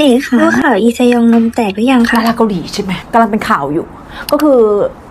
นี่ค่ะรู้ข่าวอีเซยองนมแตกหรือยังดาคะราเกาหลีใช่ไหมกำลังเป็นข่าวอยู่ ก็คือ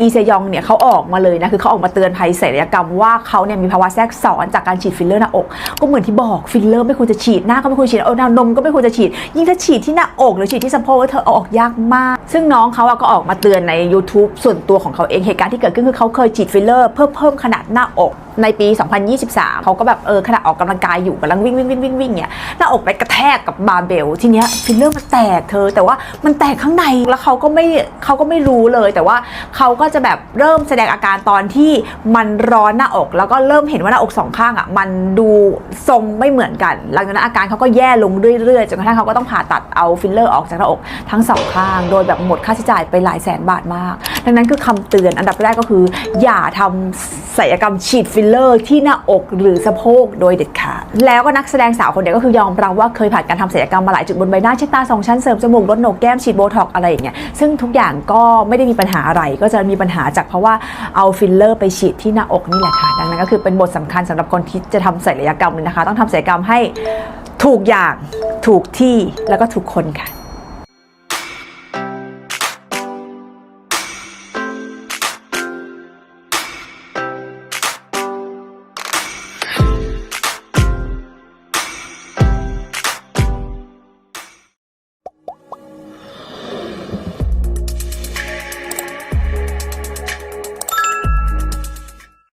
อีเซยองเนี่ยเขาออกมาเลยนะคือเขาออกมาเตือนภัยศัลยกรรมว่าเขาเนี่ยมีภาวะแทรกซ้อนจากการฉีดฟิลเลอร์หน้าอก ก็เหมือนที่บอกฟิลเลอร์ไม่ควรจะฉีดหน้าก็ไม่ควรฉีดเออนมก็ไม่ควรจะฉีด ยิ่งถ้าฉีดที่หน้าอกหรือฉีดที่สะโพกเธอเอาออกยากมาก ซึ่งน้องเขาอะก็ออกมาเตือนใน YouTube ส่วนตัวของเขาเองเหตุการณ์ที่เกิดขึ้นคือเขาเคยฉีดฟิลเลอร์เพื่อเพิ่มขนาดหน้าอกในปี 2023 เขาก็แบบเออขณะออกกำลังกายอยู่กำลังวิ่งวิ่งวิ่งวิ่งวิ่งเนี่ยหน้าอกไปกระแทกกับบาร์เบลทีเนี้ยฟิลเลอร์มันแตกเธอ แต่ว่ามันแตกข้างในแล้วเขาก็ไม่เขาก็ไม่รู้เลยแต่ว่าเขาก็จะแบบเริ่มแสดงอาการตอนที่มันร้อนหน้าอก แล้วก็เริ่มเห็นว่าหน้าอกสองข้างอะมันดูทรงไม่เหมือนกัน หลังจากนั้นอาการเขาก็แย่ลงเรื่อยๆจนกระทั่งเขาก็ต้องผ่าตัดเอาฟิลเลอร์ออกจากหน้าอกทั้งสองข้าง โดยแบบหมดค่าใช้จ่ายไปหลายแสนบาทมาก ดังนั้นคือคำเตือนอันดับแรกก็คือ อย่าทำศัลยกรรมฉีดฟิลเลอร์ที่หน้าอกหรือสะโพกโดยเด็ดขาด แล้วก็นักแสดงสาวคนเดียวก็คือยอมรับว่าเคยผ่านการทำศัลยกรรมมาหลายจุดบนใบหน้าเช่นตาสองชั้นเสริมจมูกลดโหนกแก้มฉีดโบท็อกอะไรอย่างเงี้ยซึ่งทุกอย่างก็ไม่ได้มีปัญหาอะไร ก็จะมีปัญหาจากเพราะว่าเอาฟิลเลอร์ไปฉีดที่หน้าอกนี่แหละค่ะดังนั้นก็คือเป็นบทสำคัญสำหรับคนที่จะทำศัลยกรรมเลยนะคะ ต้องทำศัลยกรรมให้ถูกอย่างถูกที่แล้วก็ถูกคนค่ะ